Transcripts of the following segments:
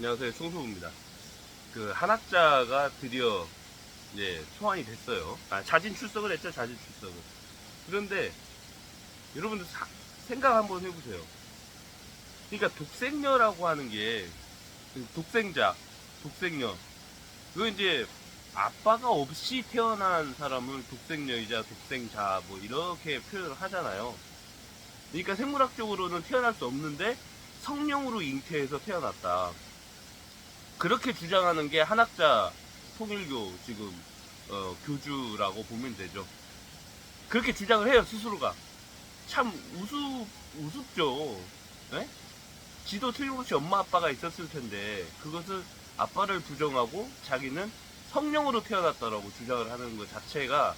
안녕하세요. 송소부입니다. 그 한학자가 드디어 이제 소환이 됐어요. 아, 자진 출석을 했죠. 자진 출석을. 그런데 여러분들 사- 생각 한번 해보세요. 그러니까 독생녀라고 하는 게그 독생자, 독생녀. 그거 이제 아빠가 없이 태어난 사람을 독생녀이자 독생자 뭐 이렇게 표현을 하잖아요. 그러니까 생물학적으로는 태어날 수 없는데 성령으로 잉태해서 태어났다. 그렇게 주장하는 게 한학자 통일교 지금 어, 교주라고 보면 되죠. 그렇게 주장을 해요 스스로가. 참 우습 우습죠. 예? 지도 틀림없이 엄마 아빠가 있었을 텐데 그것을 아빠를 부정하고 자기는 성령으로 태어났다라고 주장을 하는 것 자체가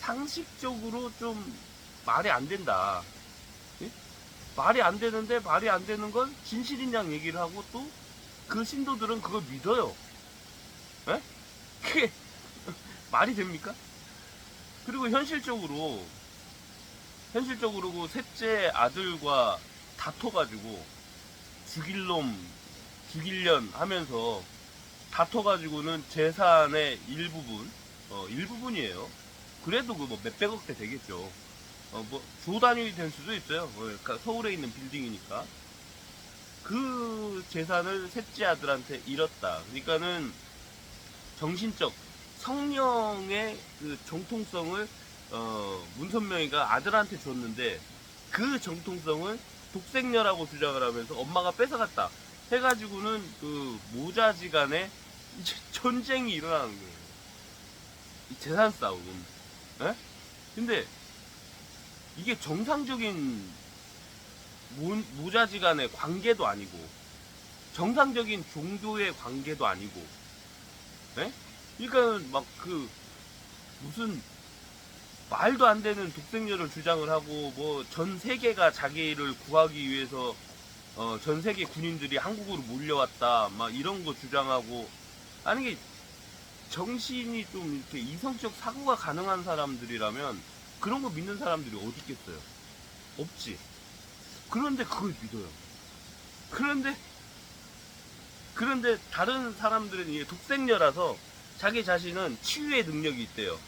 상식적으로 좀 말이 안 된다. 예? 말이 안 되는데 말이 안 되는 건 진실인 양 얘기를 하고 또 그 신도들은 그걸 믿어요. 예? 그게 말이 됩니까? 그리고 현실적으로 현실적으로 그 셋째 아들과 다퉈가지고 죽일 놈 죽일련 하면서 다퉈가지고는 재산의 일부분 어 일부분이에요. 그래도 그 뭐 몇백억대 되겠죠. 어, 뭐, 조 단위이 될 수도 있어요. 어, 그러니까 서울에 있는 빌딩이니까. 그 재산을 셋째 아들한테 잃었다. 그러니까는 정신적, 성령의 그 정통성을, 어, 문선명이가 아들한테 줬는데, 그 정통성을 독생녀라고 주장을 하면서 엄마가 뺏어갔다. 해가지고는 그 모자지간에 전쟁이 일어나는 거예요. 이 재산 싸움. 에? 근데 이게 정상적인 모, 모자지간의 관계도 아니고 정상적인 종교의 관계도 아니고 에? 그러니까 막 그 무슨 말도 안 되는 독생녀를 주장을 하고 뭐 전 세계가 자기를 구하기 위해서 어, 전 세계 군인들이 한국으로 몰려왔다 막 이런 거 주장하고 아니 게 정신이 좀 이렇게 이성적 사고가 가능한 사람들이라면 그런 거 믿는 사람들이 어디 있겠어요? 없지. 그런데 그걸 믿어요. 그런데 그런데 다른 사람들은 이게 독생녀라서 자기 자신은 치유의 능력이 있대요.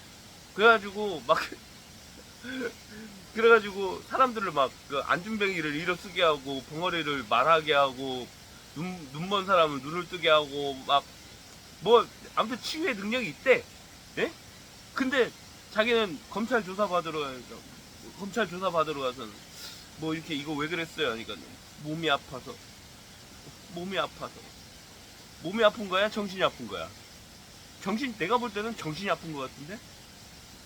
그래가지고 막 그래가지고 사람들을 막 그 안준뱅이를 일어쓰게 하고 벙어리를 말하게 하고 눈 눈먼 사람은 눈을 뜨게 하고 막 뭐 아무튼 치유의 능력이 있대. 예? 근데 자기는 검찰 조사 받으러 검찰 조사 받으러 가서 뭐 이렇게 이거 왜 그랬어요? 하니까 몸이 아파서 몸이 아파서 몸이 아픈 거야? 정신이 아픈 거야? 정신 내가 볼 때는 정신이 아픈 것 같은데.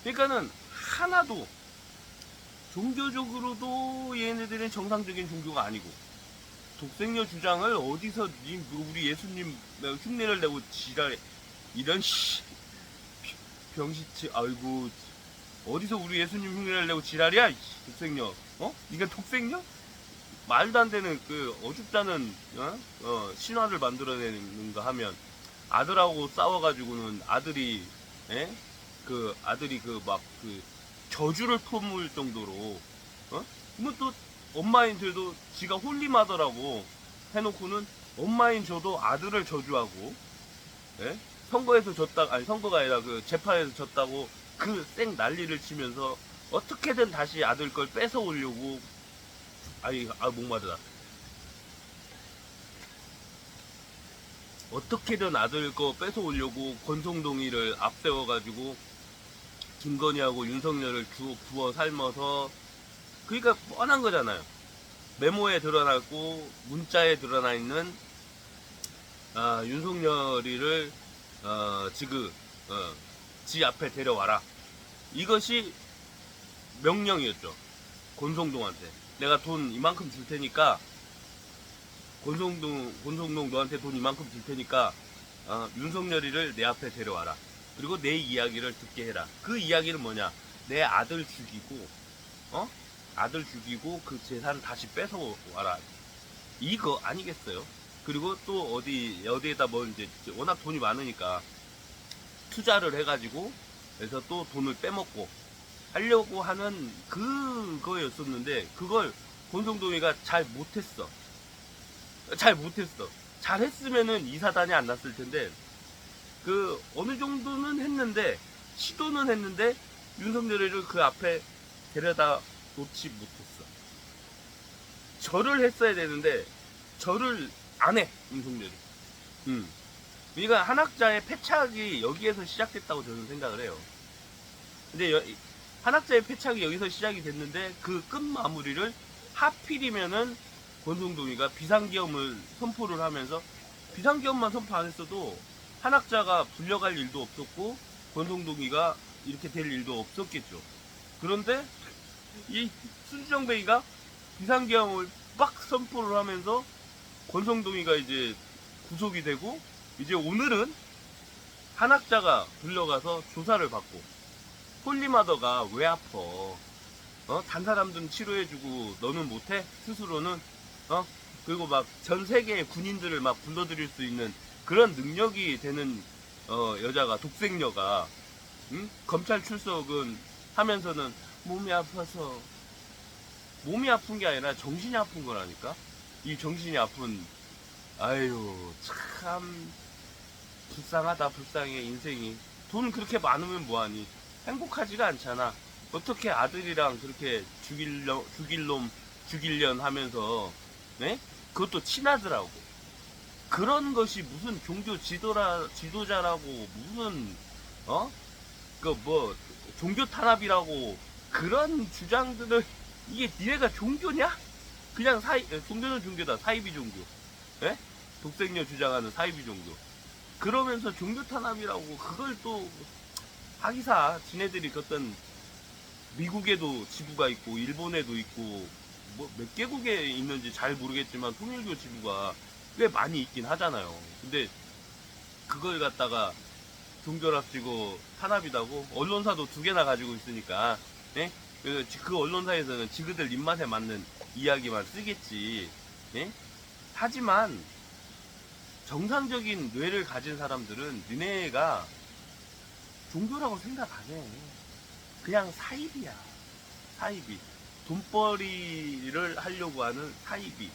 그러니까는 하나도 종교적으로도 얘네들은 정상적인 종교가 아니고 독생녀 주장을 어디서 이 우리 예수님 흉내를 내고 지랄 이런 씨 병시치 아이고 어디서 우리 예수님 흉내를 내고 지랄이야 이 독생녀 어? 이건 독생녀? 말도 안 되는 그 어줍다는 어? 어, 신화를 만들어내는가 하면 아들하고 싸워가지고는 아들이 에? 그 아들이 그 막그 저주를 품을 정도로 어? 뭐또 엄마인 저도 지가 홀리마더라고 해놓고는 엄마인 저도 아들을 저주하고 예? 선거에서 졌다 아니 선거가 아니라 그 재판에서 졌다고 그 쌩 난리를 치면서 어떻게든 다시 아들 걸 뺏어 오려고 아이 아 목마르다 어떻게든 아들 거 뺏어 오려고 권성동이를 앞세워 가지고 김건희하고 윤석열을 주, 부어 삶아서 그러니까 뻔한 거잖아요. 메모에 드러나고 문자에 드러나 있는 아, 윤석열이를 어, 지금 어, 지 앞에 데려와라. 이것이 명령이었죠. 권성동한테 내가 돈 이만큼 줄 테니까 권성동 권성동 너한테 돈 이만큼 줄 테니까 어, 윤석열이를 내 앞에 데려와라. 그리고 내 이야기를 듣게 해라. 그 이야기는 뭐냐? 내 아들 죽이고 어? 아들 죽이고 그 재산 다시 뺏어 와라. 이거 아니겠어요? 그리고 또 어디 어디에다 뭐 이제 워낙 돈이 많으니까 투자를 해가지고 그래서 또 돈을 빼먹고 하려고 하는 그거였었는데 그걸 권성동이가 잘 못했어. 잘 못했어. 잘 했으면은 이 사단이 안 났을 텐데 그 어느 정도는 했는데 시도는 했는데 윤석열이를 그 앞에 데려다 놓지 못했어. 절을 했어야 되는데 절을 안 해 윤석열이. 음. 그러니까 한학자의 패착이 여기에서 시작됐다고 저는 생각을 해요. 근데 여- 한학자의 패착이 여기서 시작이 됐는데 그 끝 마무리를 하필이면은 권성동이가 비상기업을 선포를 하면서 비상기업만 선포 안 했어도 한학자가 불려갈 일도 없었고 권성동이가 이렇게 될 일도 없었겠죠. 그런데 이 순정뱅이가 비상기업을 빡 선포를 하면서 권성동이가 이제 구속이 되고 이제 오늘은 한 학자가 불려가서 조사를 받고 홀리마더가 왜 아파? 어? 단 사람들은 치료해주고 너는 못해? 스스로는? 어? 그리고 막 전 세계의 군인들을 막 불러들일 수 있는 그런 능력이 되는 어, 여자가 독생녀가 응? 검찰 출석은 하면서는 몸이 아파서 몸이 아픈 게 아니라 정신이 아픈 거라니까 이 정신이 아픈 아유 참. 불쌍하다 불쌍해 인생이. 돈 그렇게 많으면 뭐하니? 행복하지가 않잖아. 어떻게 아들이랑 그렇게 죽일 놈 죽일 놈 죽일련 하면서 네? 그것도 친하더라고. 그런 것이 무슨 종교 지도라 지도자라고 무슨 어? 그 뭐 종교 탄압이라고 그런 주장들을 이게 니네가 종교냐? 그냥 사이 에, 종교는 종교다. 사이비 종교 예 독생녀 주장하는 사이비 종교 그러면서 종교 탄압이라고 그걸 또 하기사 지네들이 어떤 미국에도 지부가 있고 일본에도 있고 뭐 몇 개국에 있는지 잘 모르겠지만 통일교 지부가 꽤 많이 있긴 하잖아요. 근데 그걸 갖다가 종결합치고 탄압이다고 언론사도 두 개나 가지고 있으니까 예? 그, 그 언론사에서는 지그들 입맛에 맞는 이야기만 쓰겠지. 예? 하지만 정상적인 뇌를 가진 사람들은 니네가 종교라고 생각 안 해. 그냥 사입이야. 사입이. 돈벌이를 하려고 하는 사입이.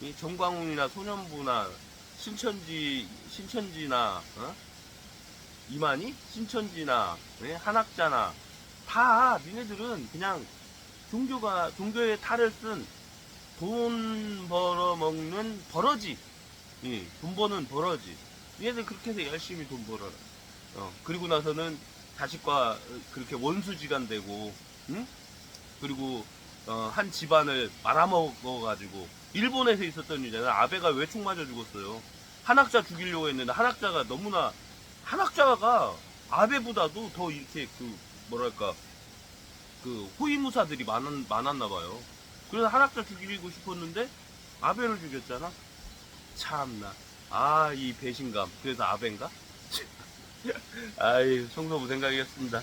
이 정광훈이나 소년부나 신천지, 신천지나, 어? 이만희? 신천지나, 예? 한학자나, 다 니네들은 그냥 종교가, 종교의 탈을 쓴 돈 벌어먹는 버러지. 예, 돈 버는 버러지. 얘들 그렇게 해서 열심히 돈 벌어라. 어, 그리고 나서는 자식과 어, 그렇게 원수지간 되고, 응? 그리고, 어, 한 집안을 말아먹어가지고, 일본에서 있었던 일이잖아. 아베가 왜 총 맞아 죽었어요? 한 학자 죽이려고 했는데, 한 학자가 너무나, 한 학자가 아베보다도 더 이렇게 그, 뭐랄까, 그, 호위무사들이 많았, 많았나봐요. 그래서 한학자 죽이고 싶었는데, 아베를 죽였잖아? 참나. 아, 이 배신감. 그래서 아벤가? 아이, 송소부 생각이었습니다.